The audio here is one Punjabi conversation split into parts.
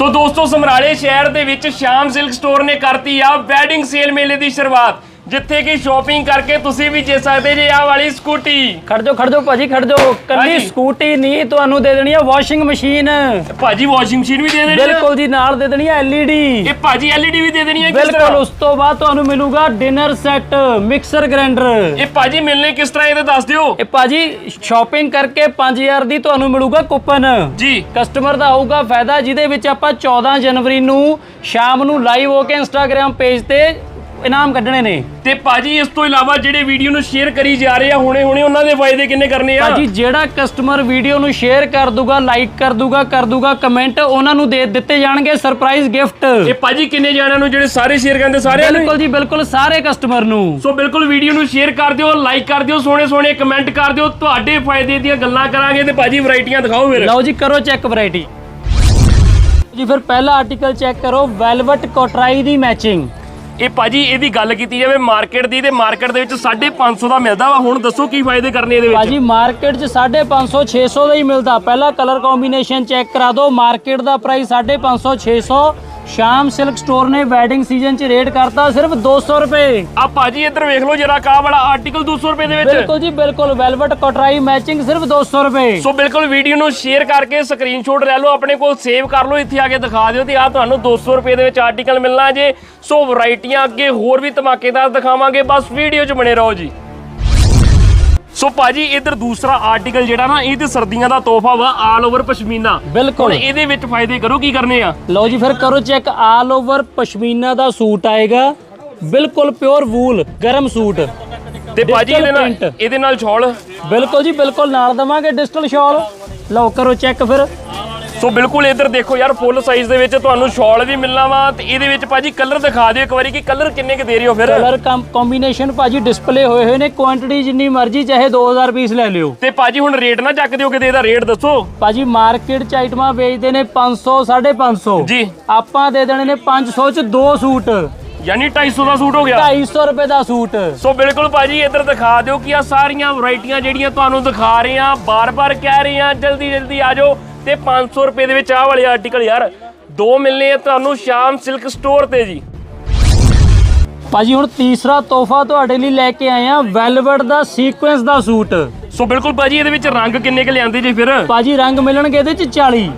ਸੋ ਦੋਸਤੋ ਸਮਰਾਲੇ ਸ਼ਹਿਰ ਦੇ ਵਿੱਚ ਸ਼ਾਮ ਸਿਲਕ ਸਟੋਰ ਨੇ ਕਰਤੀ ਆ ਵੈਡਿੰਗ ਸੇਲ ਮੇਲੇ ਦੀ ਸ਼ੁਰੂਆਤ। ਜਿੱਥੇ ਕਿ ਸ਼ਾਪਿੰਗ ਕਰਕੇ ਤੁਸੀਂ ਵੀ ਜੇ ਸਕਦੇ ਜੇ ਆਹ ਵਾਲੀ ਸਕੂਟੀ ਖੜ ਜਾਓ ਖੜ ਜਾਓ ਭਾਜੀ ਖੜ ਜਾਓ ਕੱਲੀ ਹਾਂਜੀ। ਸਕੂਟੀ ਨਹੀਂ ਤੁਹਾਨੂੰ ਦੇ ਦੇਣੀ ਆ ਵਾਸ਼ਿੰਗ ਮਸ਼ੀਨ ਭਾਜੀ ਵਾਸ਼ਿੰਗ ਮਸ਼ੀਨ ਵੀ ਦੇ ਦੇਣੀ ਆ। ਬਿਲਕੁਲ ਜੀ ਨਾਲ ਦੇ ਦੇਣੀ ਆ LED ਇਹ ਭਾਜੀ LED ਵੀ ਦੇ ਦੇਣੀ ਹੈ ਕਿਸ ਬਿਲਕੁਲ ਤਰ੍ਹਾਂ ਉਸ ਤੋਂ ਬਾਅਦ ਤੁਹਾਨੂੰ ਮਿਲੂਗਾ ਡਿਨਰ ਸੈੱਟ ਮਿਕਸਰ ਗ੍ਰਾਈਂਡਰ ਇਹ ਭਾਜੀ ਮਿਲਨੇ ਕਿਸ ਤਰ੍ਹਾਂ ਇਹ ਤਾਂ ਦੱਸ ਦਿਓ। ਇਹ ਭਾਜੀ ਸ਼ਾਪਿੰਗ ਕਰਕੇ 5000 ਦੀ ਤੁਹਾਨੂੰ ਮਿਲੂਗਾ ਕੂਪਨ ਜੀ। ਕਸਟਮਰ ਦਾ ਹੋਊਗਾ ਫਾਇਦਾ ਜਿਹਦੇ ਵਿੱਚ ਆਪਾਂ 14 ਜਨਵਰੀ ਨੂੰ ਸ਼ਾਮ ਨੂੰ ਲਾਈਵ ਹੋ ਕੇ ਇੰਸਟਾਗ੍ਰam ਪੇਜ ਤੇ ਇਨਾਮ ਕੱਢਣੇ ਨੇ। ਤੇ ਭਾਜੀ ਇਸ ਤੋਂ ਇਲਾਵਾ ਜਿਹੜੇ ਵੀਡੀਓ ਨੂੰ ਸ਼ੇਅਰ ਕਰੀ ਜਾ ਰਹੇ ਆ ਹੁਣੇ ਹੁਣੇ ਉਹਨਾਂ ਦੇ ਫਾਇਦੇ ਕਿੰਨੇ ਕਰਨੇ ਆ? ਭਾਜੀ ਜਿਹੜਾ ਕਸਟਮਰ ਵੀਡੀਓ ਨੂੰ ਸ਼ੇਅਰ ਕਰ ਦੂਗਾ ਲਾਈਕ ਕਰ ਦੂਗਾ ਕਰ ਦੂਗਾ ਕਮੈਂਟ ਉਹਨਾਂ ਨੂੰ ਦੇ ਦਿੱਤੇ ਜਾਣਗੇ ਸਰਪ੍ਰਾਈਜ਼ ਗਿਫਟ ਇਹ ਭਾਜੀ ਕਿੰਨੇ ਜਾਣਿਆਂ ਨੂੰ ਜਿਹੜੇ ਸਾਰੇ ਸ਼ੇਅਰ ਕਰਦੇ ਸਾਰਿਆਂ ਨੂੰ ਬਿਲਕੁਲ ਜੀ ਬਿਲਕੁਲ ਸਾਰੇ ਕਸਟਮਰ ਨੂੰ। ਸੋ ਬਿਲਕੁਲ ਵੀਡੀਓ ਨੂੰ ਸ਼ੇਅਰ ਕਰ ਦਿਓ ਲਾਈਕ ਕਰ ਦਿਓ ਸੋਹਣੇ ਸੋਹਣੇ ਕਮੈਂਟ ਕਰ ਦਿਓ ਤੁਹਾਡੇ ਫਾਇਦੇ ਦੀਆਂ ਗੱਲਾਂ ਕਰਾਂਗੇ ਤੇ ਭਾਜੀ ਵੈਰਾਈਟੀਆਂ ਦਿਖਾਓ ਫਿਰ। ਲਓ ਜੀ ਕਰੋ ਚੈੱਕ ਵੈਰਾਈਟੀ ਜੀ ਫਿਰ ਪਹਿਲਾ ਆਰਟੀਕਲ ਚੈੱਕ ਕਰੋ ਵੈਲਵਟ ਕੋਟਰਾਈ ਦੀ ਮੈਚਿੰਗ ਇਹ ਭਾਜੀ ਇਹਦੀ ਗੱਲ ਕੀਤੀ ਜਾਵੇ ਮਾਰਕੀਟ ਦੀ ਤੇ ਮਾਰਕੀਟ ਦੇ ਵਿੱਚ 550 ਦਾ ਮਿਲਦਾ ਵਾ। ਹੁਣ ਦੱਸੋ ਕੀ ਫਾਇਦੇ ਕਰਨੇ ਇਹਦੇ ਵਿੱਚ? ਭਾਜੀ, ਮਾਰਕੀਟ 'ਚ 550 600 ਦਾ ਹੀ ਮਿਲਦਾ। ਪਹਿਲਾਂ ਕਲਰ ਕੰਬੀਨੇਸ਼ਨ ਚੈੱਕ ਕਰਾ ਦਿਓ। ਮਾਰਕੀਟ ਦਾ ਪ੍ਰਾਈਸ 550 600 ਸ਼ਾਮ ਸਿਲਕ ਸਟੋਰ ਨੇ ਵੈਡਿੰਗ ਸੀਜ਼ਨ 'ਚ ਰੇਟ ਕਰਤਾ ਸਿਰਫ 200 ਰੁਪਏ। ਆ ਭਾਜੀ ਇੱਧਰ ਵੇਖ ਲਓ ਜਰਾ ਕਾ ਵਾਲਾ ਆਰਟੀਕਲ 200 ਰੁਪਏ ਦੇ ਵਿੱਚ। ਬਿਲਕੁਲ ਜੀ ਬਿਲਕੁਲ ਵੈਲਵਟ ਕੋਟਰਾਈ ਮੈਚਿੰਗ ਸਿਰਫ 200 ਰੁਪਏ। ਸੋ ਬਿਲਕੁਲ ਵੀਡੀਓ ਨੂੰ ਸ਼ੇਅਰ ਕਰਕੇ ਸਕਰੀਨਸ਼ਾਟ ਲੈ ਲਓ ਆਪਣੇ ਕੋਲ ਸੇਵ ਕਰ ਲਓ ਇੱਥੇ ਆ ਕੇ ਦਿਖਾ ਦਿਓ ਤੇ ਆ ਤੁਹਾਨੂੰ 200 ਰੁਪਏ ਦੇ ਵਿੱਚ ਆਰਟੀਕਲ ਮਿਲਣਾ ਜੇ। ਸੋ ਵੈਰਾਈਟੀਆਂ ਅੱਗੇ ਹੋਰ ਵੀ ਧਮਾਕੇਦਾਰ ਦਿਖਾਵਾਂਗੇ ਬਸ ਵੀਡੀਓ 'ਚ ਬਣੇ ਰਹੋ ਜੀ। ਸੋ ਭਾਜੀ ਇੱਧਰ ਦੂਸਰਾ ਆਰਟੀਕਲ ਜਿਹੜਾ ਨਾ ਇਹ ਤੇ ਸਰਦੀਆਂ ਦਾ ਤੋਹਫਾ ਵਾ ਆਲ ਓਵਰ ਪਸ਼ਮੀਨਾ। ਹੁਣ ਬਿਲਕੁਲ ਇਹਦੇ ਵਿੱਚ ਫਾਇਦੇ ਕਰੋ ਕੀ ਕਰਨੇ ਆ? ਲਓ ਜੀ ਫਿਰ ਕਰੋ ਚੈੱਕ ਆਲ ਓਵਰ ਪਸ਼ਮੀਨਾ ਦਾ ਸੂਟ ਆਏਗਾ। ਬਿਲਕੁਲ ਪਿਓਰ ਵੂਲ ਗਰਮ ਸੂਟ। ਤੇ ਭਾਜੀ ਇਹਦੇ ਨਾਲ। ਇਹਦੇ ਨਾਲ ਛੋਲ ਬਿਲਕੁਲ ਜੀ ਬਿਲਕੁਲ ਨਾਲ ਦਵਾਂਗੇ ਡਿਜੀਟਲ ਸ਼ਾਲ। ਲਓ ਕਰੋ ਚੈੱਕ ਫਿਰ। ਸੋ ਬਿਲਕੁਲ ਇੱਧਰ ਦੇਖੋ ਯਾਰ ਫੁੱਲ ਸਾਈਜ਼ ਦੇ ਵਿੱਚ ਤੁਹਾਨੂੰ ਸ਼ਾਲ ਵੀ ਮਿਲਣਾ ਵਾ ਤੇ ਇਹਦੇ ਵਿੱਚ ਭਾਜੀ ਕਲਰ ਦਿਖਾ ਦਿਓ ਇੱਕ ਵਾਰੀ ਕਿ ਕਲਰ ਕਿੰਨੇ ਕੁ ਦੇ ਰਹੇ ਹੋ ਫਿਰ। ਕਲਰ ਕੰਬੀਨੇਸ਼ਨ ਭਾਜੀ ਡਿਸਪਲੇ ਹੋਏ ਹੋਏ ਨੇ ਕੁਆਂਟੀਟੀ ਜਿੰਨੀ ਮਰਜ਼ੀ ਚਾਹੇ 2000 ਪੀਸ ਲੈ ਲਿਓ। ਤੇ ਭਾਜੀ ਹੁਣ ਰੇਟ ਨਾ ਚੱਕ ਦਿਓ ਕਿਤੇ ਇਹਦਾ ਰੇਟ ਦੱਸੋ। ਭਾਜੀ ਮਾਰਕੀਟ ਚ ਆਈਟਮਾਂ ਵੇਚਦੇ ਨੇ 500 550 ਜੀ। ਆਪਾਂ ਦੇ ਦੇਣੇ ਨੇ 500 ਚ ਦੋ ਸੂਟ। ਯਾਨੀ 250 ਦਾ ਸੂਟ ਹੋ ਗਿਆ। 250 ਰੁਪਏ ਦਾ ਸੂਟ। ਸੋ ਬਿਲਕੁਲ ਭਾਜੀ ਇੱਧਰ ਦਿਖਾ ਦਿਓ ਕਿ ਆ ਸਾਰੀਆਂ ਵੈਰਾਈਟੀਆਂ ਜਿਹੜੀਆਂ ਤੁਹਾਨੂੰ ਦਿਖਾ ਰਹੇ ਆ ਬਾਰ-ਬਾਰ ਕਹਿ ਰਹੇ ਆ ਜਲਦੀ ਜਲਦੀ ਆ ਜਾਓ। ਤੇ 500 ਰੁਪਏ ਦੇ ਵਿੱਚ ਆਹ ਵਾਲੇ ਆਰਟੀਕਲ ਯਾਰ ਦੋ ਮਿਲਨੇ ਆ ਤੁਹਾਨੂੰ ਸ਼ਾਮ ਸਿਲਕ ਸਟੋਰ ਤੇ ਜੀ। ਭਾਜੀ ਹੁਣ ਤੀਸਰਾ ਤੋਹਫਾ ਤੁਹਾਡੇ ਲਈ ਲੈ ਕੇ ਆਏ ਆ ਵੈਲਵਟ ਦਾ ਸੀਕੁਐਂਸ ਦਾ ਸੂਟ। ਸੋ ਬਿਲਕੁਲ ਭਾਜੀ ਇਹਦੇ ਵਿੱਚ ਰੰਗ ਕਿੰਨੇ ਕੁ ਲਿਆਂਦੇ ਜੀ ਫਿਰ? ਭਾਜੀ ਰੰਗ ਮਿਲਣਗੇ ਇਹਦੇ ਚ 40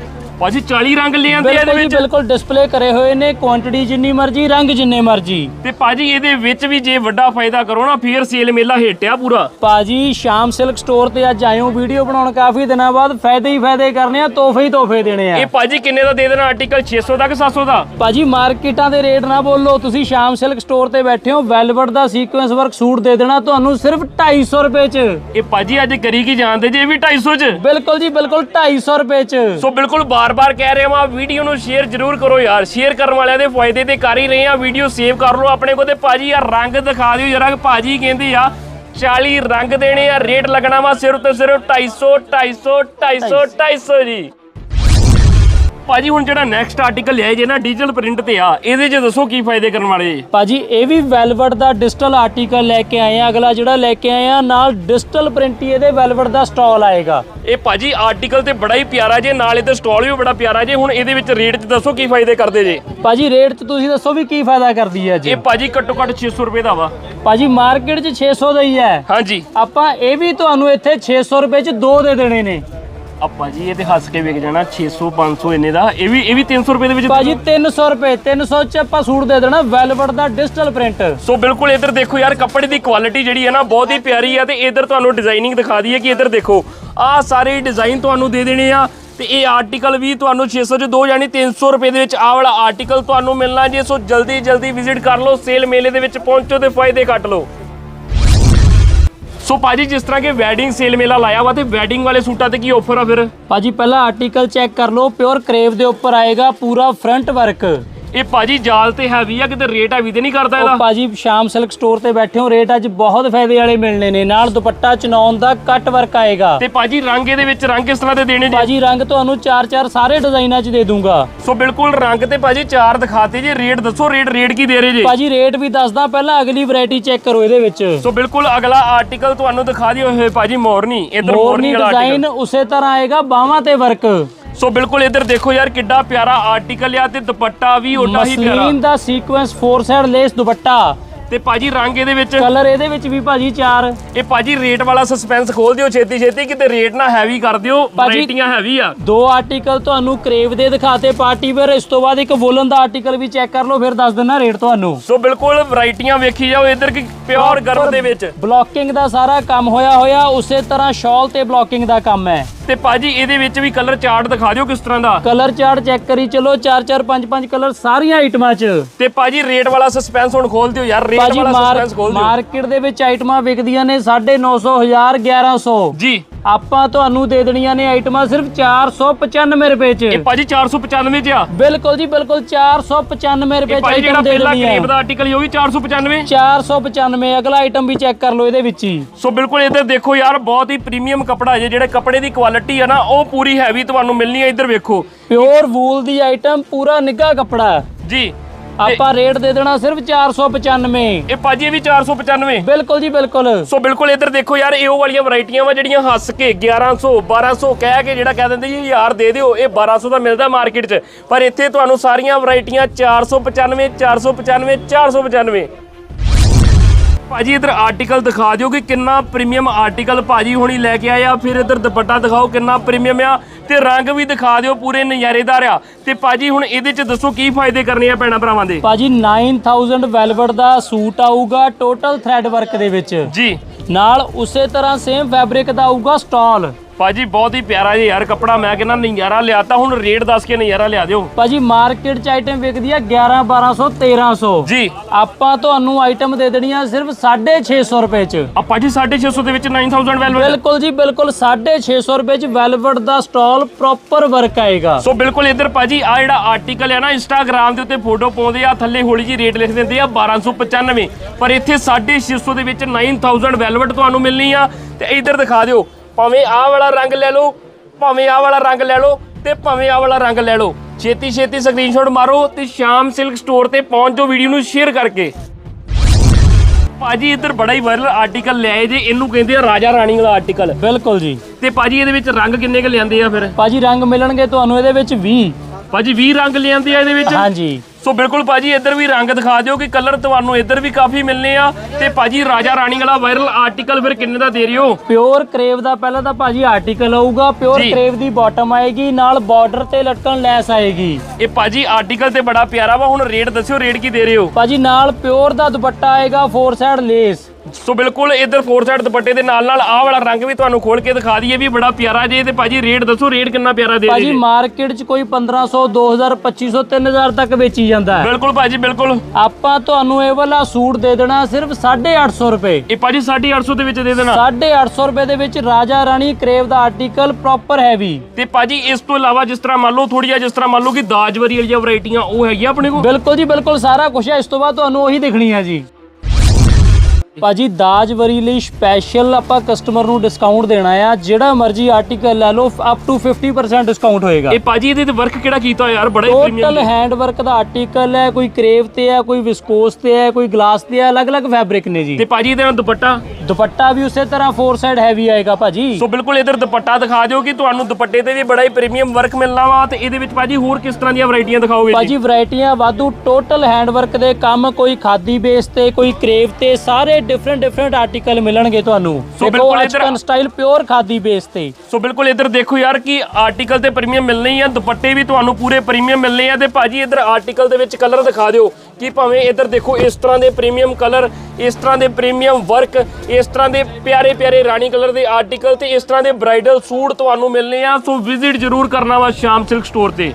ਭਾਜੀ 40 ਰੰਗ ਲਿਆਂਦੇ ਆ ਇਹਦੇ ਬਿਲਕੁਲ ਵਿੱਚ। ਬਿਲਕੁਲ ਡਿਸਪਲੇ ਕਰੇ ਹੋਏ ਨੇ ਕੁਆਂਟੀਟੀ ਜਿੰਨੀ ਮਰਜ਼ੀ ਰੰਗ ਜਿੰਨੇ ਮਰਜ਼ੀ। ਤੇ ਭਾਜੀ ਇਹਦੇ ਵਿੱਚ ਵੀ ਜੇ ਵੱਡਾ ਫਾਇਦਾ ਕਰੋ ਨਾ ਫੇਰ ਸੇਲ ਮੇਲਾ ਹੇਟਿਆ ਪੂਰਾ। ਭਾਜੀ ਸ਼ਾਮ ਸਿਲਕ ਸਟੋਰ ਤੇ ਅੱਜ ਆਇਓ ਵੀਡੀਓ ਬਣਾਉਣ ਕਾਫੀ ਦਿਨਾਂ ਬਾਅਦ ਫਾਇਦੇ ਹੀ ਫਾਇਦੇ ਕਰਨੇ ਆ ਤੋਹਫੇ ਹੀ ਤੋਹਫੇ ਦੇਣੇ ਆ। ਇਹ ਭਾਜੀ ਕਿੰਨੇ ਦਾ ਦੇ ਦੇਣਾ ਆਰਟੀਕਲ 600 ਦਾ ਕਿ 700 ਦਾ? ਭਾਜੀ ਮਾਰਕੀਟਾਂ ਦੇ ਰੇਟ ਨਾ ਬੋਲੋ ਤੁਸੀਂ ਸ਼ਾਮ ਸਿਲਕ ਸਟੋਰ ਤੇ ਬੈਠੇ ਹੋ ਵੈਲਵਟ ਦਾ ਸੀਕੁਐਂਸ ਵਰਕ ਸੂਟ ਦੇ ਦੇਣਾ ਤੁਹਾਨੂੰ ਸਿਰਫ 250 ਰੁਪਏ ਚ। ਇਹ ਭਾਜੀ ਅੱਜ ਕਰੀ ਕੀ ਜਾਣਦੇ ਜੇ ਇਹ ਵੀ 250 ਚ? ਬਿਲਕੁਲ ਜੀ ਬਿਲਕੁਲ 250 ਰੁਪਏ ਚ। ਸੋ ਬਿਲਕੁਲ ਬਾਰ-ਬਾਰ ਕਹਿ ਰਹੇ ਹਾਂ ਵੀਡੀਓ ਨੂੰ ਸ਼ੇਅਰ ਜ਼ਰੂਰ ਕਰੋ ਯਾਰ। ਸ਼ੇਅਰ ਕਰਨ ਵਾਲਿਆਂ ਦੇ ਫਾਇਦੇ ਤੇ ਕਰ ਹੀ ਰਹੇ ਆ ਵੀਡੀਓ ਸੇਵ ਕਰ ਲਓ। ਆਪਣੇ ਕੋਲ ਤੇ ਭਾਜੀ ਆ ਰੰਗ ਦਿਖਾ ਦਿਓ ਜਰਾ ਭਾਜੀ ਕਹਿੰਦੇ ਆ 40 ਰੰਗ ਦੇਣੇ ਆ ਰੇਟ ਲੱਗਣਾ ਵਾ ਸਿਰਫ ਤੇ ਸਿਰਫ 250 250 250 250 ਜੀ। ਭਾਜੀ ਹੁਣ ਜਿਹੜਾ ਨੈਕਸਟ ਆਰਟੀਕਲ ਲਿਆ ਜੇ ਨਾ ਡਿਜੀਟਲ ਪ੍ਰਿੰਟ ਤੇ ਆ ਇਹਦੇ 'ਚ ਦੱਸੋ ਕੀ ਫਾਇਦੇ ਕਰਨ ਵਾਲੇ? ਜੀ ਭਾਜੀ ਇਹ ਵੀ ਵੈਲਵਟ ਦਾ ਡਿਜੀਟਲ ਆਰਟੀਕਲ ਲੈ ਕੇ ਆਏ ਆ। ਅਗਲਾ ਜਿਹੜਾ ਲੈ ਕੇ ਆਏ ਆ ਨਾਲ ਡਿਜੀਟਲ ਪ੍ਰਿੰਟ ਹੀ ਇਹਦੇ ਵੈਲਵਟ ਦਾ ਸਟਾਲ ਆਏਗਾ। ਇਹ ਭਾਜੀ ਆਰਟੀਕਲ ਤੇ ਬੜਾ ਹੀ ਪਿਆਰਾ ਜੇ ਨਾਲ ਇਹਦੇ ਸਟਾਲ ਵੀ ਬੜਾ ਪਿਆਰਾ ਜੇ। ਹੁਣ ਇਹਦੇ ਵਿੱਚ ਰੇਟ 'ਚ ਦੱਸੋ ਕੀ ਫਾਇਦੇ ਕਰਦੇ ਜੇ? ਭਾਜੀ ਰੇਟ 'ਚ ਤੁਸੀਂ ਦੱਸੋ ਵੀ ਕੀ ਫਾਇਦਾ ਕਰਦੀ ਹੈ ਜੀ। ਇਹ ਭਾਜੀ ਘੱਟੋ ਘੱਟ 600 ਰੁਪਏ ਦਾ ਵਾ। ਭਾਜੀ ਮਾਰਕੀਟ 'ਚ 600 ਦਾ ਹੀ ਹੈ। ਹਾਂਜੀ। ਆਪਾਂ ਇਹ ਵੀ ਤੁਹਾਨੂੰ ਇੱਥੇ 600 ਰੁਪਏ 'ਚ ਦੋ ਦੇ ਦੇਣੇ ਨੇ। ਆ ਭਾਜੀ ਇਹ ਤੇ ਹੱਸ ਕੇ ਵਿਕ ਜਾਣਾ 600 500 ਇੰਨੇ ਦਾ। ਇਹ ਵੀ ਇਹ ਵੀ 300 ਰੁਪਏ ਦੇ ਵਿੱਚ ਭਾਜੀ 300 ਰੁਪਏ 300 'ਚ ਆਪਾਂ ਸੂਟ ਦੇ ਦੇਣਾ ਵੈਲਵਟ ਦਾ ਡਿਜੀਟਲ ਪ੍ਰਿੰਟ ਸੋ ਬਿਲਕੁਲ ਇੱਧਰ ਦੇਖੋ ਯਾਰ ਕੱਪੜੇ ਦੀ ਕੁਆਲਿਟੀ ਜਿਹੜੀ ਹੈ ਨਾ ਬਹੁਤ ਹੀ ਪਿਆਰੀ ਆ ਤੇ ਇੱਧਰ ਤੁਹਾਨੂੰ ਡਿਜ਼ਾਈਨਿੰਗ ਦਿਖਾ ਦਈਏ ਕਿ ਇੱਧਰ ਦੇਖੋ ਆਹ ਸਾਰੇ ਡਿਜ਼ਾਈਨ ਤੁਹਾਨੂੰ ਦੇ ਦੇਣੇ ਆ ਤੇ ਇਹ ਆਰਟੀਕਲ ਵੀ ਤੁਹਾਨੂੰ 600 ਚ ਦੋ ਯਾਨੀ 300 ਰੁਪਏ ਦੇ ਵਿੱਚ ਆਹ ਵਾਲਾ ਆਰਟੀਕਲ ਤੁਹਾਨੂੰ ਮਿਲਣਾ ਜੇ। ਸੋ ਜਲਦੀ ਜਲਦੀ ਵਿਜ਼ਿਟ ਕਰ ਲਓ ਸੇਲ ਮੇਲੇ ਦੇ ਵਿੱਚ ਪਹੁੰਚੋ ਤੇ ਫਾਇਦੇ ਕੱਟ ਲਓ। ਸੋ ਭਾਜੀ, ਜਿਸ ਤਰ੍ਹਾਂ ਕਿ ਵੈਡਿੰਗ ਸੇਲ ਮੇਲਾ ਲਾਇਆ ਵਾ ਤੇ ਵੈਡਿੰਗ ਵਾਲੇ ਸੂਟਾਂ ਤੇ ਕੀ ਆਫਰ ਆ ਫਿਰ? ਭਾਜੀ, ਪਹਿਲਾਂ ਆਰਟੀਕਲ ਚੈੱਕ ਕਰ ਲਓ ਪਿਓਰ ਕਰੇਵ ਦੇ ਉੱਪਰ ਆਏਗਾ ਪੂਰਾ ਫਰੰਟ ਵਰਕ ਇਹ ਭਾਜੀ ਜਾਲ ਤੇ ਹੈਵੀ ਆ ਕਿਤੇ ਰੇਟ ਹੈਵੀ ਤੇ ਨਹੀਂ ਕਰਦਾ ਉਹ ਇਹਦਾ? ਭਾਜੀ ਸ਼ਾਮ ਸਿਲਕ ਸਟੋਰ ਤੇ ਬੈਠੇ ਹੋ ਰੇਟ ਅੱਜ ਬਹੁਤ ਫਾਇਦੇ ਵਾਲੇ ਮਿਲਣੇ ਨੇ। ਨਾਲ ਦੁਪੱਟਾ ਚਨੌਨ ਦਾ ਕੱਟ ਵਰਕ ਆਏਗਾ। ਤੇ ਭਾਜੀ ਰੰਗ ਇਹਦੇ ਵਿੱਚ ਰੰਗ ਕਿਸ ਤਰ੍ਹਾਂ ਦੇ ਦੇਣੇ ਜੀ? ਭਾਜੀ ਰੰਗ ਤੁਹਾਨੂੰ 4-4 ਸਾਰੇ ਡਿਜ਼ਾਈਨਾਂ 'ਚ ਦੇ ਦੂੰਗਾ। ਸੋ ਬਿਲਕੁਲ ਰੰਗ ਤੇ ਭਾਜੀ ਚਾਰ ਦਿਖਾਤੇ ਜੀ ਰੇਟ ਦੱਸੋ ਰੇਟ ਰੇਟ ਕੀ ਦੇ ਰਹੇ ਜੀ? ਭਾਜੀ ਰੇਟ ਵੀ ਦੱਸਦਾ ਪਹਿਲਾਂ ਅਗਲੀ ਵੈਰਾਈਟੀ ਚੈੱਕ ਕਰੋ ਇਹਦੇ ਵਿੱਚ। ਸੋ ਬਿਲਕੁਲ ਅਗਲਾ ਆਰਟੀਕਲ ਤੁਹਾਨੂੰ ਦਿਖਾ ਦਿਓ ਇਹ ਭਾਜੀ ਮੋਰਨੀ ਇਧਰ ਮੋਰਨੀ ਮੋਰਨੀ ਵਾਲਾ ਡਿਜ਼ਾਈਨ ਆਰਟੀਕਲ ਉਸੇ ਤਰ੍ਹਾਂ ਆਏਗਾ ਬਾਹਾਂ ਤੇ ਵਰਕ ਸੋ ਬਿਲਕੁਲ ਇੱਧਰ ਦੇਖੋ ਯਾਰ, ਕਿੱਡਾ ਪਿਆਰਾ ਆਰਟੀਕਲ ਆ ਤੇ ਦੁਪੱਟਾ ਵੀ ਓਡਾ ਹੀ ਪਿਆਰਾ। ਮਸਲੀਨ ਦਾ ਸੀਕੁਐਂਸ ਫੋਰ ਸਾਈਡ ਲੇਸ ਦੁਪੱਟਾ। ਤੇ ਭਾਜੀ ਰੰਗ ਇਹਦੇ ਵਿੱਚ? ਕਲਰ ਇਹਦੇ ਵਿੱਚ ਵੀ ਭਾਜੀ ਚਾਰ। ਇਹ ਭਾਜੀ ਰੇਟ ਵਾਲਾ ਸਸਪੈਂਸ ਖੋਲ ਦਿਓ ਛੇਤੀ ਛੇਤੀ ਕਿਤੇ ਰੇਟ ਨਾ ਹੈਵੀ ਕਰ ਦਿਓ। ਵੈਰਾਈਟੀਆਂ ਹੈਵੀ ਆ। ਦੋ ਆਰਟੀਕਲ ਤੁਹਾਨੂੰ ਕਰੇਵ ਦੇ ਦਿਖਾਤੇ ਪਾਰਟੀ ਵੇਅਰ ਇਸ ਤੋਂ ਬਾਅਦ ਇੱਕ ਵੂਲਨ ਦਾ ਆਰਟੀਕਲ ਵੀ ਚੈੱਕ ਕਰ ਲਓ ਫਿਰ ਦੱਸ ਦਿੰਨਾ ਰੇਟ ਤੁਹਾਨੂੰ। ਸੋ ਬਿਲਕੁਲ ਵੈਰਾਈਟੀਆਂ ਵੇਖੀ ਜਾਓ ਇੱਧਰ ਕੀ ਪਿਓਰ ਗਰਮ ਦੇ ਵਿੱਚ। ਬਲੌਕਿੰਗ ਦਾ ਸਾਰਾ ਕੰਮ ਹੋਇਆ ਹੋਇਆ ਉਸੇ ਤਰ੍ਹਾਂ ਸ਼ਾਲ ਤੇ ਬਲੌਕਿੰਗ ਦਾ ਕੰਮ ਹੈ। ਤੇ ਭਾਜੀ ਇਹਦੇ ਵਿੱਚ ਵੀ ਕਲਰ ਚਾਰਟ ਦਿਖਾ ਦਿਓ ਕਿਸ ਤਰ੍ਹਾਂ ਦਾ। ਕਲਰ ਚਾਰਟ ਚੈੱਕ ਕਰੀ ਚਲੋ 4 4 5 5 ਕਲਰ ਸਾਰੀਆਂ ਆਈਟਮਾਂ 'ਚ। ਤੇ ਭਾਜੀ ਰੇਟ ਵਾਲਾ ਸਸਪੈਂਸ ਹੁਣ ਖੋਲ ਦਿਓ ਯਾਰ ਭਾਜੀ ਮਾਰਕੀਟ ਦੇ ਵਿੱਚ ਆਈਟਮਾਂ ਵਿਕਦੀਆਂ ਨੇ 950 1000 1100 ਜੀ। ਆਪਾਂ ਤੁਹਾਨੂੰ ਦੇ ਦੇਣੀਆਂ ਨੇ ਆਈਟਮਾਂ ਸਿਰਫ 495 ਰੁਪਏ 'ਚ। ਇਹ ਭਾਜੀ 495 ਚ ਆ ਬਿਲਕੁਲ ਜੀ ਬਿਲਕੁਲ 495 ਰੁਪਏ 'ਚ ਆਈਟਮ ਦੇ ਪਹਿਲਾ ਦੇਣੀ ਕਰੀਬ ਹੈ ਦਾ ਆਰਟੀਕਲ ਉਹ ਵੀ 495 495 ਅਗਲਾ ਆਈਟਮ ਵੀ ਚੈੱਕ ਕਰ ਲਓ ਇਹਦੇ ਵਿੱਚ ਹੀ। ਸੋ ਬਿਲਕੁਲ ਇੱਧਰ ਦੇਖੋ ਯਾਰ ਬਹੁਤ ਹੀ ਪ੍ਰੀਮੀਅਮ ਕੱਪੜਾ ਜੇ ਜਿਹੜੇ ਕੱਪੜੇ ਦੀ ਕੁਆਲਿਟੀ ਆ ਨਾ ਉਹ ਪੂਰੀ ਹੈਵੀ ਤੁਹਾਨੂੰ ਮਿਲਣੀ ਹੈ ਇੱਧਰ ਵੇਖੋ। ਪਿਓਰ ਵੂਲ ਦੀ ਆਈਟਮ ਪੂਰਾ ਨਿੱਘਾ ਕੱਪੜਾ। ਹੈ। ਜੀ। ਆਪਾਂ ਰੇਟ ਦੇ ਦੇਣਾ ਸਿਰਫ 495 ਇਹ ਭਾਜੀ ਇਹ ਵੀ 495 ਬਿਲਕੁਲ ਜੀ ਬਿਲਕੁਲ। ਸੋ ਬਿਲਕੁਲ ਇੱਧਰ ਦੇਖੋ ਯਾਰ ਇਹ ਵਾਲੀਆਂ ਵੈਰਾਈਟੀਆਂ ਵਾ ਜਿਹੜੀਆਂ ਹੱਸ ਕੇ 1100 1200 ਕਹਿ ਕੇ ਜਿਹੜਾ ਕਹਿ ਦਿੰਦੇ ਜੀ 1000 ਦੇ ਦਿਓ ਇਹ 1200 ਦਾ ਮਿਲਦਾ ਮਾਰਕੀਟ 'ਚ। ਪਰ ਇੱਥੇ ਤੁਹਾਨੂੰ ਸਾਰੀਆਂ ਵੈਰਾਈਟੀਆਂ 495 495 495 ਭਾਜੀ ਇਧਰ ਆਰਟੀਕਲ ਦਿਖਾ ਦਿਓ ਕਿ ਕਿੰਨਾ ਪ੍ਰੀਮੀਅਮ ਆਰਟੀਕਲ ਭਾਜੀ ਹੁਣੀ ਲੈ ਕੇ ਆਇਆ। ਫਿਰ ਇਧਰ ਦੁਪੱਟਾ ਦਿਖਾਓ ਕਿੰਨਾ ਪ੍ਰੀਮੀਅਮ ਆ। ਤੇ ਰੰਗ ਵੀ ਦਿਖਾ ਦਿਓ ਪੂਰੇ ਨਜ਼ਾਰੇਦਾਰ ਆ। ਤੇ ਭਾਜੀ ਹੁਣ ਇਹਦੇ 'ਚ ਦੱਸੋ ਕੀ ਫਾਇਦੇ ਕਰਨੇ ਆ ਭੈਣਾਂ ਭਰਾਵਾਂ ਦੇ? ਭਾਜੀ 9000 ਵੈਲਵਟ ਦਾ ਸੂਟ ਆਊਗਾ ਟੋਟਲ ਥ੍ਰੈਡ ਵਰਕ ਦੇ ਵਿੱਚ। ਜੀ। ਨਾਲ ਉਸੇ ਤਰ੍ਹਾਂ ਸੇਮ ਫੈਬਰਿਕ ਦਾ ਆਊਗਾ ਸਟਾਲ ਭਾਜੀ ਬਹੁਤ ਹੀ ਪਿਆਰਾ ਜੀ ਯਾਰ ਕੱਪੜਾ ਮੈਂ ਕਹਿੰਦਾ ਨਜ਼ਾਰਾ ਲਿਆਤਾ ਹੁਣ ਰੇਟ ਦੱਸ ਕੇ ਨਜ਼ਾਰਾ ਲਿਆ ਦਿਓ। ਭਾਜੀ ਮਾਰਕੀਟ 'ਚ ਆਈਟਮ ਵਿਕਦੀ ਆ 11 1200 1300 ਜੀ। ਆਪਾਂ ਤੁਹਾਨੂੰ ਆਈਟਮ ਦੇ ਦੇਣੀ ਆ ਸਿਰਫ 650 ਰੁਪਏ 'ਚ। ਆ ਭਾਜੀ 650 ਦੇ ਵਿੱਚ 9000 ਵੈਲਵਟ ਬਿਲਕੁਲ ਜੀ ਬਿਲਕੁਲ 650 ਰੁਪਏ 'ਚ ਵੈਲਵਟ ਦਾ ਸਟਾਲ ਪ੍ਰੋਪਰ ਵਰਕ ਆਏਗਾ। ਸੋ ਬਿਲਕੁਲ ਇੱਧਰ ਭਾਜੀ ਆ ਜਿਹੜਾ ਆਰਟੀਕਲ ਹੈ ਨਾ ਇੰਸਟਾਗ੍ਰam ਦੇ ਉੱਤੇ ਫੋਟੋ ਪਾਉਂਦੇ ਆ ਥੱਲੇ ਹੌਲੀ ਜੀ ਰੇਟ ਲਿਖ ਦਿੰਦੇ ਆ 1295 ਪਰ ਇੱਥੇ 650 ਦੇ ਵਿੱਚ 9000 ਵੈਲਵਟ ਤੁਹਾਨੂੰ ਮਿਲਣੀ ਆ। ਤੇ ਇੱਧਰ ਦਿਖਾ ਦਿਓ ਭਾਵੇਂ ਆਹ ਵਾਲਾ ਰੰਗ ਲੈ ਲਓ ਭਾਵੇਂ ਆਹ ਵਾਲਾ ਰੰਗ ਲੈ ਲਓ ਤੇ ਭਾਵੇਂ ਆਹ ਵਾਲਾ ਰੰਗ ਲੈ ਲਓ। ਛੇਤੀ ਛੇਤੀ ਸਕਰੀਨਸ਼ਾਟ ਮਾਰੋ ਤੇ ਸ਼ਾਮ ਸਿਲਕ ਸਟੋਰ ਤੇ ਪਹੁੰਚ ਜਾਓ ਵੀਡੀਓ ਨੂੰ ਸ਼ੇਅਰ ਕਰਕੇ। ਭਾਜੀ ਇੱਧਰ ਬੜਾ ਹੀ ਵਾਇਰਲ ਆਰਟੀਕਲ ਲਿਆਏ ਜੇ ਇਹਨੂੰ ਕਹਿੰਦੇ ਆ ਰਾਜਾ ਰਾਣੀ ਵਾਲਾ ਆਰਟੀਕਲ ਬਿਲਕੁਲ ਜੀ। ਤੇ ਭਾਜੀ ਇਹਦੇ ਵਿੱਚ ਰੰਗ ਕਿੰਨੇ ਕ ਲਿਆਂਦੇ ਆ ਫਿਰ? ਭਾਜੀ ਰੰਗ ਮਿਲਣਗੇ ਤੁਹਾਨੂੰ ਇਹਦੇ ਵਿੱਚ 20 ਭਾਜੀ 20 ਰੰਗ ਲਿਆਂਦੇ ਆ ਇਹਦੇ ਵਿੱਚ? ਹਾਂਜੀ। ਸੋ ਬਿਲਕੁਲ ਭਾਜੀ ਇੱਧਰ ਵੀ ਰੰਗ ਦਿਖਾ ਦਿਓ ਕਿ ਕਲਰ ਤੁਹਾਨੂੰ ਇੱਧਰ ਵੀ ਕਾਫੀ ਮਿਲਨੇ ਆ ਤੇ ਭਾਜੀ ਰਾਜਾ ਰਾਣੀ ਵਾਲਾ ਵਾਇਰਲ ਆਰਟੀਕਲ ਫਿਰ ਕਿੰਨੇ ਦਾ ਦੇ ਰਹੇ ਹੋ? ਪਿਓਰ ਕਰੇਵ ਦਾ ਪਹਿਲਾਂ ਤਾਂ ਭਾਜੀ ਆਰਟੀਕਲ ਆਊਗਾ ਪਿਓਰ। ਕਰੇਵ ਦੀ ਬਾਟਮ ਆਏਗੀ ਨਾਲ ਬਾਰਡਰ ਤੇ ਲਟਕਣ ਲੈਸ ਆਏਗੀ। ਇਹ ਭਾਜੀ ਆਰਟੀਕਲ ਤੇ ਬੜਾ ਪਿਆਰਾ ਵਾ ਹੁਣ ਰੇਟ ਦੱਸਿਓ ਰੇਟ ਕੀ ਦੇ ਰਹੇ ਹੋ? ਭਾਜੀ ਨਾਲ ਪਿਓਰ ਦਾ ਦੁਪੱਟਾ ਆਏਗਾ ਫੋਰ ਸਾਈਡ ਲੇਸ ਸੋ ਬਿਲਕੁਲ ਇੱਧਰ ਫੋਰ ਸਾਈਡ ਦੁਪੱਟੇ ਦੇ ਨਾਲ ਨਾਲ ਆਹ ਵਾਲਾ ਰੰਗ ਵੀ ਤੁਹਾਨੂੰ ਖੋਲ ਕੇ ਦਿਖਾ ਦਈਏ ਵੀ ਬੜਾ ਪਿਆਰਾ ਜੇ ਤੇ ਭਾਜੀ ਰੇਟ ਦੱਸੋ ਰੇਟ ਕਿੰਨਾ ਪਿਆਰਾ ਦੇ ਰਹੇ ਭਾਜੀ ਮਾਰਕੀਟ 'ਚ ਕੋਈ 1500 2000 2500 3000 ਤੱਕ ਵੇਚੀ ਜਾਂਦਾ ਹੈ। ਬਿਲਕੁਲ ਭਾਜੀ ਬਿਲਕੁਲ। ਆਪਾਂ ਤੁਹਾਨੂੰ ਇਹ ਵਾਲਾ ਸੂਟ ਦੇ ਦੇਣਾ ਸਿਰਫ 850 ਰੁਪਏ। ਇਹ ਭਾਜੀ 850 ਦੇ ਵਿੱਚ ਦੇ ਦੇਣਾ? 850 ਰੁਪਏ ਦੇ ਵਿੱਚ ਰਾਜਾ ਰਾਣੀ ਕਰੇਵ ਦਾ ਆਰਟੀਕਲ ਪ੍ਰੋਪਰ ਹੈਵੀ ਤੇ ਭਾਜੀ ਇਸ ਤੋਂ ਇਲਾਵਾ ਜਿਸ ਤਰ੍ਹਾਂ ਮੰਨ ਲਓ ਥੋੜੀ ਜਿਹਾ ਜਿਸ ਤਰ੍ਹਾਂ ਮੰਨ ਲਓ ਕਿ ਦਾਜਵਰੀ ਵਾਲੀਆਂ ਵੈਰਾਈਟੀਆਂ ਉਹ ਹੈਗੀਆਂ ਆਪਣੇ ਕੋਲ? ਬਿਲਕੁਲ ਜੀ ਬਿਲਕੁਲ ਸਾਰਾ ਕੁਝ ਹੈ ਇਸ ਤੋਂ ਬਾਅਦ ਤੁਹਾਨੂੰ ਉਹੀ ਦਿਖਣੀ ਹੈ ਜੀ। ਭਾਜੀ ਦਾਜ ਵਰੀ ਲਈ ਸਪੈਸ਼ਲ ਆਪਾਂ ਕਸਟਮਰ ਨੂੰ ਡਿਸਕਾਊਂਟ ਦੇਣਾ ਆ। ਜਿਹੜਾ ਮਰਜ਼ੀ ਆਰਟੀਕਲ ਲੈ ਲਓ ਅਪ ਟੂ 50% ਡਿਸਕਾਊਂਟ ਹੋਏਗਾ। ਇਹ ਭਾਜੀ ਇਹਦੇ ਤੇ ਵਰਕ ਕਿਹੜਾ ਕੀਤਾ ਯਾਰ? ਬੜਾ ਹੀ ਟੋਟਲ ਪ੍ਰੀਮੀਅਮ ਹੈਂਡ ਵਰਕ ਦਾ ਆਰਟੀਕਲ ਹੈ ਕੋਈ ਕਰੇਵ ਤੇ ਹੈ ਕੋਈ ਵਿਸਕੋਸ ਤੇ ਹੈ ਕੋਈ ਗਲਾਸ ਤੇ ਹੈ ਅਲੱਗ-ਅਲੱਗ ਫੈਬਰਿਕ ਨੇ ਜੀ। ਤੇ ਭਾਜੀ ਇਹਦੇ ਨਾਲ ਦੁਪੱਟਾ? ਦੁਪੱਟਾ ਵੀ ਉਸੇ ਤਰ੍ਹਾਂ ਫੋਰ ਸਾਈਡ ਹੈਵੀ ਆਏਗਾ ਭਾਜੀ। ਸੋ ਬਿਲਕੁਲ ਇਧਰ ਦੁਪੱਟਾ ਦਿਖਾ ਦਿਓ ਕਿ ਤੁਹਾਨੂੰ ਦੁਪੱਟੇ ਤੇ ਵੀ ਬੜਾ ਹੀ ਪ੍ਰੀਮੀਅਮ ਵਰਕ ਮਿਲਣਾ ਵਾ ਤੇ ਇਹਦੇ ਵਿੱਚ ਭਾਜੀ ਹੋਰ ਕਿਸ ਤਰ੍ਹਾਂ ਦੀਆਂ ਵੈਰਾਈਟੀਆਂ ਦਿਖਾਓਗੇ ਜੀ? ਭਾਜੀ ਵੈਰਾਈਟੀਆਂ ਵਾਧੂ ਟੋਟਲ ਹੈਂਡ ਵਰਕ ਦੇ ਕੰਮ ਕੋਈ ਖਾਦੀ ਬੇਸ ਤੇ ਕੋਈ ਕਰੇਵ ਤੇ ਸਾਰੇ ਡਿਫਰੈਂਟ ਡਿਫਰੈਂਟ ਆਰਟੀਕਲ ਮਿਲਣਗੇ ਤੁਹਾਨੂੰ। ਸੋ ਬਿਲਕੁਲ ਇੱਧਰ- ਸਟਾਈਲ ਪਿਓਰ ਖਾਦੀ ਬੇਸ ਤੇ। ਸੋ ਬਿਲਕੁਲ ਇਧਰ ਦੇਖੋ ਯਾਰ ਕਿ ਆਰਟੀਕਲ ਤੇ ਪ੍ਰੀਮੀਅਮ ਮਿਲਣੇ ਆ ਦੁਪੱਟੇ ਵੀ ਤੁਹਾਨੂੰ ਪੂਰੇ ਪ੍ਰੀਮੀਅਮ ਮਿਲਣੇ ਆ ਤੇ ਭਾਜੀ ਇਧਰ ਆਰਟੀਕਲ ਦੇ ਵਿੱਚ ਕਲਰ ਦਿਖਾ ਦਿਓ ਕਿ ਭਾਵੇਂ ਇਧਰ ਦੇਖੋ ਇਸ ਤਰ੍ਹਾਂ ਦੇ ਪ੍ਰੀਮੀਅਮ ਕਲਰ ਇਸ ਤਰ੍ਹਾਂ ਦੇ ਪ੍ਰੀਮੀਅਮ ਵਰਕ ਇਸ ਤਰ੍ਹਾਂ ਦੇ ਪਿਆਰੇ ਪਿਆਰੇ ਰਾਣੀ ਕਲਰ ਦੇ ਆਰਟੀਕਲ ਤੇ ਇਸ ਤਰ੍ਹਾਂ ਦੇ ਬ੍ਰਾਈਡਲ ਸੂਟ ਤੁਹਾਨੂੰ ਮਿਲਣੇ ਆ। ਸੋ ਵਿਜ਼ਿਟ ਜ਼ਰੂਰ ਕਰਨਾ ਵਾ ਸ਼ਾਮ ਸਿਲਕ ਸਟੋਰ ਤੇ।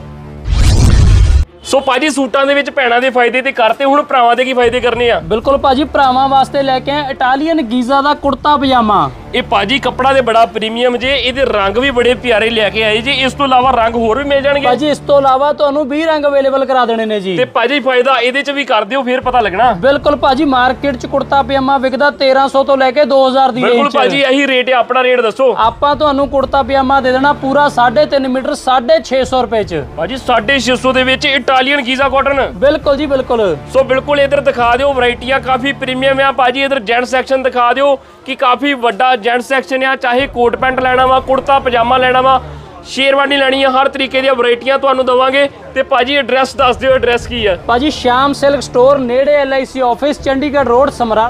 ਸੋ ਭਾਜੀ ਸੂਟਾਂ ਦੇ ਵਿੱਚ ਭੈਣਾਂ ਦੇ ਫਾਇਦੇ ਤੇ ਕਰਤੇ, ਹੁਣ ਭਰਾਵਾਂ ਦੇ ਕੀ ਫਾਇਦੇ ਕਰਨੇ ਆ? ਬਿਲਕੁਲ ਭਾਜੀ, ਭਰਾਵਾਂ ਵਾਸਤੇ ਲੈ ਕੇ ਆਏ ਇਟਾਲੀਅਨ ਗੀਜ਼ਾ ਦਾ ਕੁੜਤਾ ਪਜਾਮਾ ਇਹ ਭਾਜੀ ਕੱਪੜਾ ਦੇ ਬੜਾ ਪ੍ਰੀਮੀਅਮ ਜੇ ਇਹਦੇ ਰੰਗ ਵੀ ਬੜੇ ਪਿਆਰੇ ਲੈ ਕੇ ਆਏ ਜੇ। ਇਸ ਤੋਂ ਇਲਾਵਾ ਰੰਗ ਹੋਰ ਵੀ ਮਿਲ ਜਾਣਗੇ? ਭਾਜੀ ਇਸ ਤੋਂ ਇਲਾਵਾ ਤੁਹਾਨੂੰ 20 ਰੰਗ ਅਵੇਲੇਬਲ ਕਰਾ ਦੇਣੇ ਨੇ ਜੀ। ਤੇ ਭਾਜੀ ਫਾਇਦਾ ਇਹਦੇ ਚ ਵੀ ਕਰ ਦਿਓ ਫਿਰ ਪਤਾ ਲੱਗਣਾ। ਬਿਲਕੁਲ ਭਾਜੀ ਮਾਰਕੀਟ 'ਚ ਕੁੜਤਾ ਪਜਾਮਾ ਵਿਕਦਾ 1300 ਤੋਂ ਲੈ ਕੇ 2000 ਦੀ ਬਿਲਕੁਲ ਰੇਂਜ 'ਚ। ਭਾਜੀ ਇਹੀ ਰੇਟ ਹੈ ਆਪਣਾ ਰੇਟ ਦੱਸੋ। ਆਪਾਂ ਤੁਹਾਨੂੰ ਕੁੜਤਾ ਪਜਾਮਾ ਦੇ ਦੇਣਾ ਪੂਰਾ 3.5 ਮੀਟਰ 650 ਰੁਪਏ 'ਚ। ਭਾਜੀ 650 ਦੇ ਵਿੱਚ ਇਟਾਲੀਅਨ ਗੀਜ਼ਾ ਕਾਟਨ ਬਿਲਕੁਲ ਜੀ ਬਿਲਕੁਲ। ਸੋ ਬਿਲਕੁਲ ਇਧਰ ਦਿਖਾ ਦਿਓ ਵੈਰਾਈਟੀਆਂ ਕਾਫੀ ਪ੍ਰੀਮੀਅਮ ਆ। ਭਾਜੀ ਇਧਰ ਜੈਂਟ ਸੈਕਸ਼ਨ ਦਿਖਾ ਦਿਓ ਕਿ ਕਾਫੀ ਵੱਡਾ ਜੈਂਟ ਸੈਕਸ਼ਨ ਆ, ਚਾਹੇ ਕੋਟ ਪੈਂਟ ਲੈਣਾ ਵਾ, ਕੁੜਤਾ, ਪਜਾਮਾ ਲੈਣਾ ਵਾ, ਸ਼ੇਰਵਾਨੀ ਲੈਣੀ ਆ ਹਰ ਤਰੀਕੇ ਦੀਆਂ ਵੈਰਾਈਟੀਆਂ ਤੁਹਾਨੂੰ ਦਵਾਂਗੇ। ਤੇ ਭਾਜੀ ਐਡਰੈਸ ਦੱਸ ਦਿਓ ਐਡਰੈਸ ਕੀ ਆ? ਭਾਜੀ, ਸ਼ਾਮ ਸਿਲਕ ਸਟੋਰ ਨੇੜੇ LIC office Chandigarh road Samrala.